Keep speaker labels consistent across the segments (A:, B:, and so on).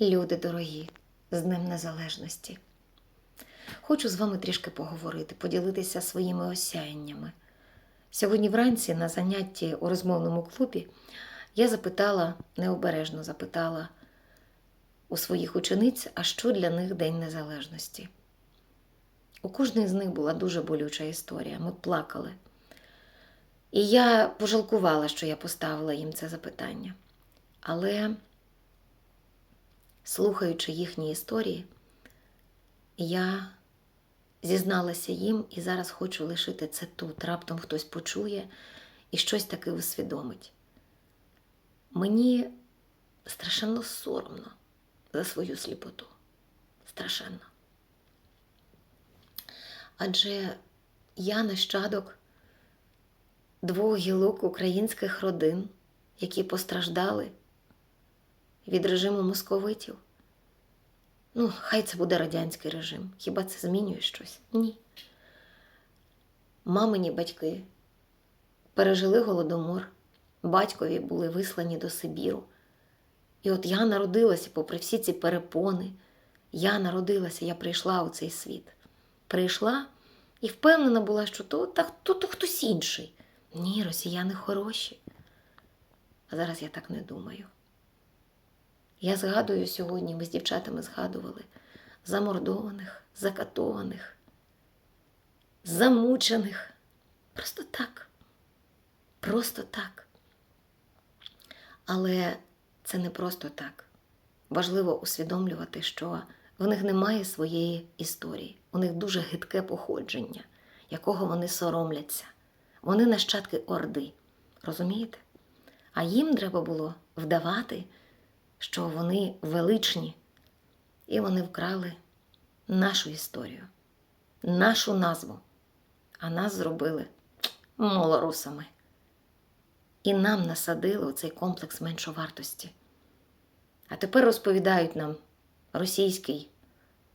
A: Люди дорогі, з Днем Незалежності. Хочу з вами трішки поговорити, поділитися своїми осяяннями. Сьогодні вранці на занятті у розмовному клубі я запитала, необережно запитала у своїх учениць, а що для них День Незалежності. У кожної з них була дуже болюча історія. Ми плакали. І я пожалкувала, що я поставила їм це запитання. Але, слухаючи їхні історії, я зізналася їм і зараз хочу лишити це тут. Раптом хтось почує і щось таке усвідомить. Мені страшенно соромно за свою сліпоту. Страшенно. Адже я нащадок двох гілок українських родин, які постраждали від режиму московитів. Ну, хай це буде радянський режим. Хіба це змінює щось? Ні. Мамині батьки пережили голодомор, батькові були вислані до Сибіру. І от я народилася, попри всі ці перепони, я народилася, я прийшла у цей світ. Прийшла і впевнена була, що то, та, то, то хтось інший. Ні, росіяни хороші. А зараз я так не думаю. Я згадую сьогодні, ми з дівчатами згадували замордованих, закатованих, замучених. Просто так. Просто так. Але це не просто так. Важливо усвідомлювати, що в них немає своєї історії, у них дуже гидке походження, якого вони соромляться. Вони нащадки Орди. Розумієте? А їм треба було вдавати, що вони величні, і вони вкрали нашу історію, нашу назву, а нас зробили малорусами. І нам насадили оцей комплекс меншовартості. А тепер розповідають нам російський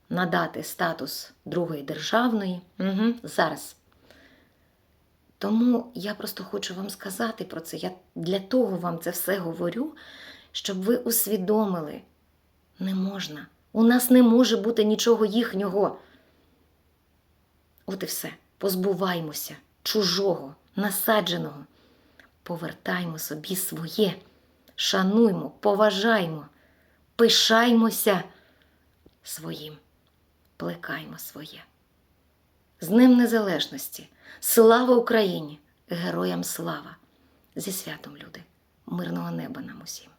A: надати статус другої державної. Угу, зараз. Тому я просто хочу вам сказати про це. Я для того вам це все говорю, щоб ви усвідомили, не можна. У нас не може бути нічого їхнього. От і все. Позбуваймося чужого, насадженого. Повертаймо собі своє, шануймо, поважаймо, пишаймося своїм, плекаймо своє. З Днем Незалежності! Слава Україні! Героям слава! Зі святом, люди! Мирного неба нам усім!